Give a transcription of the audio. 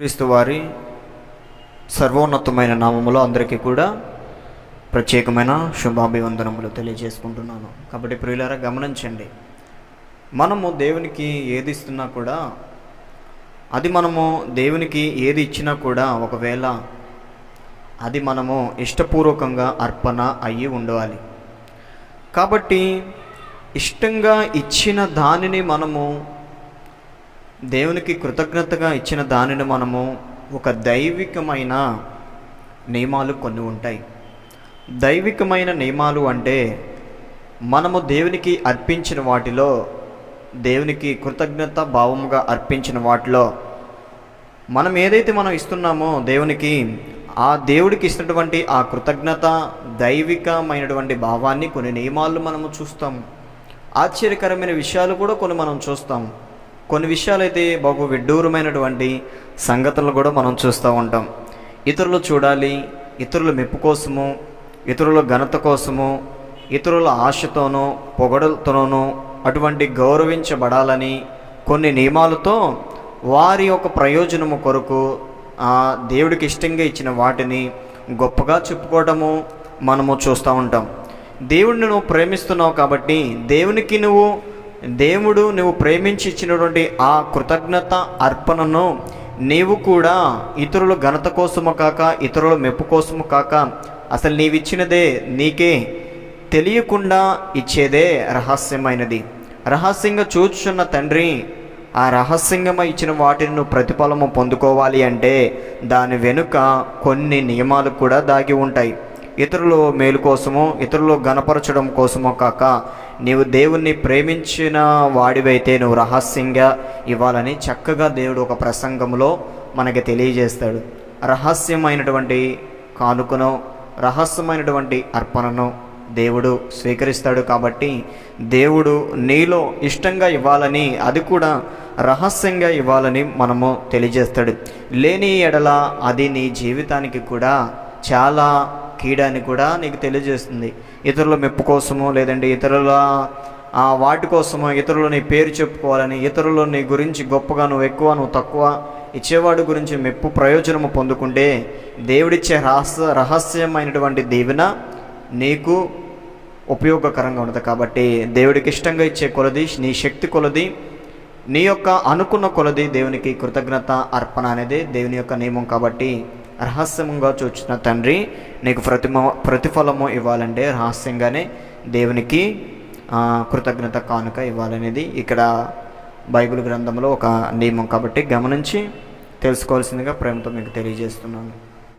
క్రీస్తు వారి సర్వోన్నతమైన నామములో అందరికీ కూడా ప్రత్యేకమైన శుభాభివందనములు తెలియజేసుకుంటున్నాను. కాబట్టి ప్రియులారా గమనించండి మనము దేవునికి ఏది ఇస్తున్నా కూడా అది మనము దేవునికి ఏది ఇచ్చినా కూడా ఒకవేళ అది మనము ఇష్టపూర్వకంగా అర్పణ అయ్యి ఉండాలి. కాబట్టి ఇష్టంగా ఇచ్చిన దానిని మనము దేవునికి కృతజ్ఞతగా ఇచ్చిన దానిని మనము ఒక దైవికమైన నియమాలు కొన్ని ఉంటాయి. దైవికమైన నియమాలు అంటే మనము దేవునికి అర్పించిన వాటిలో దేవునికి కృతజ్ఞత భావముగా అర్పించిన వాటిలో మనం ఏదైతే మనం ఇస్తున్నామో దేవునికి ఆ దేవుడికి ఇస్తున్నటువంటి ఆ కృతజ్ఞత దైవికమైనటువంటి భావాన్ని కొన్ని నియమాలు మనము చూస్తాము. ఆశ్చర్యకరమైన విషయాలు కూడా కొన్ని మనం చూస్తాము. కొన్ని విషయాలైతే బాగు విడ్డూరమైనటువంటి సంగతులను కూడా మనం చూస్తూ ఉంటాం. ఇతరులు చూడాలి ఇతరుల మెప్పు కోసము ఇతరుల ఘనత కోసము ఇతరుల ఆశతోనూ పొగడలతోనూ అటువంటి గౌరవించబడాలని కొన్ని నియమాలతో వారి యొక్క ప్రయోజనము కొరకు ఆ దేవుడికి ఇష్టంగా ఇచ్చిన వాటిని గొప్పగా చెప్పుకోవడము మనము చూస్తూ ఉంటాం. దేవుడిని నువ్వు ప్రేమిస్తున్నావు కాబట్టి దేవునికి నువ్వు దేవుడు నువ్వు ప్రేమించి ఇచ్చినటువంటి ఆ కృతజ్ఞత అర్పణను నీవు కూడా ఇతరుల ఘనత కోసము కాక ఇతరుల మెప్పు కోసము కాక అసలు నీవిచ్చినదే నీకే తెలియకుండా ఇచ్చేదే రహస్యమైనది. రహస్యంగా చూచున్న తండ్రి ఆ రహస్యంగా ఇచ్చిన వాటిని నువ్వు ప్రతిఫలము పొందుకోవాలి అంటే దాని వెనుక కొన్ని నియమాలు కూడా దాగి ఉంటాయి. ఇతరుల మేలు కోసమో ఇతరులు గణపరచడం కోసమో కాక నీవు దేవుణ్ణి ప్రేమించిన వాడివైతే నువ్వు రహస్యంగా ఇవ్వాలని చక్కగా దేవుడు ఒక ప్రసంగంలో మనకి తెలియజేస్తాడు. రహస్యమైనటువంటి కానుకను రహస్యమైనటువంటి అర్పణను దేవుడు స్వీకరిస్తాడు కాబట్టి దేవుడు నీలో ఇష్టంగా ఇవ్వాలని అది కూడా రహస్యంగా ఇవ్వాలని మనము తెలియజేస్తాడు. లేని ఎడల అది నీ జీవితానికి కూడా చాలా కీడని కూడా నీకు తెలియజేస్తుంది. ఇతరుల మెప్పు కోసమో లేదంటే ఇతరుల ఆ వాటి కోసమో ఇతరులు నీ పేరు చెప్పుకోవాలని ఇతరులు నీ గురించి గొప్పగా నువ్వు ఎక్కువ నువ్వు తక్కువ ఇచ్చేవాడి గురించి మెప్పు ప్రయోజనము పొందుకుంటే దేవుడిచ్చే రహస్య రహస్యమైనటువంటి దీవెన నీకు ఉపయోగకరంగా ఉంటుంది కాబట్టి దేవుడికి ఇష్టంగా ఇచ్చే కొలది నీ శక్తి కొలది నీ యొక్క అనుకున్న కొలది దేవునికి కృతజ్ఞత అర్పణ అనేది దేవుని యొక్క నియమం. కాబట్టి రహస్యంగా చూచిన తండ్రి నీకు ప్రతిమ ప్రతిఫలము ఇవ్వాలంటే రహస్యంగానే దేవునికి కృతజ్ఞత కానుక ఇవ్వాలనేది ఇక్కడ బైబిల్ గ్రంథంలో ఒక నియమం. కాబట్టి గమనించి తెలుసుకోవాల్సిందిగా ప్రేమతో మీకు తెలియజేస్తున్నాను.